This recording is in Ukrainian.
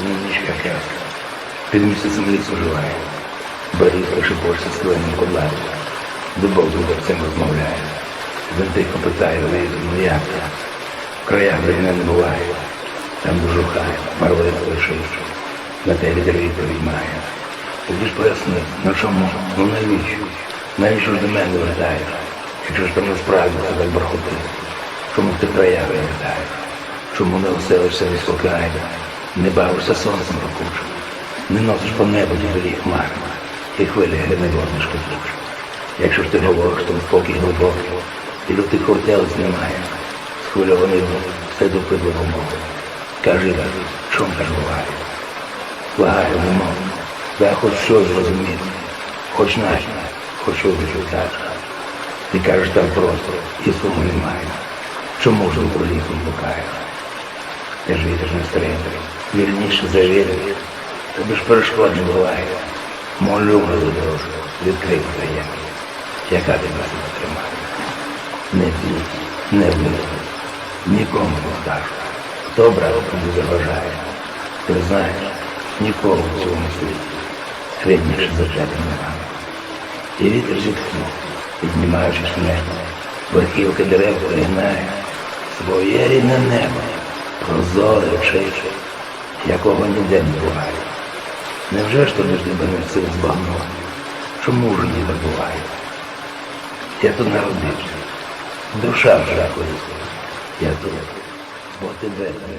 Нічка казка. Під місяцем лісу живає. Борізка шипоче з твоїм кудлами. Дубов з дубовцем розмовляє. Тихо питає неї, ну як це? В краях, де не буває. Там бужухає, марвелець лишивши. На те відповідь має. Тоді ж поясни, на чому? Ну навіщо? Навіщо ж до мене вертаєш? Якщо ж там насправді це так бархотить? Чому ти края виглядаєш? Чому не оселишся неспокійно? Не бавишся сонцем покучим? Не носиш по небу дідові хмари, і хвилі грине вогнишко туч. Якщо ж ти говориш, то спокій глибокий, і лютих хортелиць немає. Схвильований дух, все допитливо мову. Кажи так, чому так буває? Благаю, не можу. Дай хоч щось зрозуміти, хоч наче, хоч щось відчутати. Ти кажеш так просто, і суму немає. Чому ж про лісом блукаєш? Я ж вітер не стрендри, вірніше завірив. Тобі ж перешкод не буває. Молю дорожку, відкрий таємно. Яка тебе не тримає? Не бій, не вбий, нікому не скажу. Хто тобі заважає? Ти знаєш, нікого в цьому світі рідніше зачати немає. І вітер зітхнув, піднімаючись небо. Верхівки дерев перегнає своє рідне небо, прозоре чисте, якого ніде не буває. Невже ж то між ними не сил збагнути? Чому ж ніде буває? Я тут народився, душа вже колись. Я тут, бо тебе не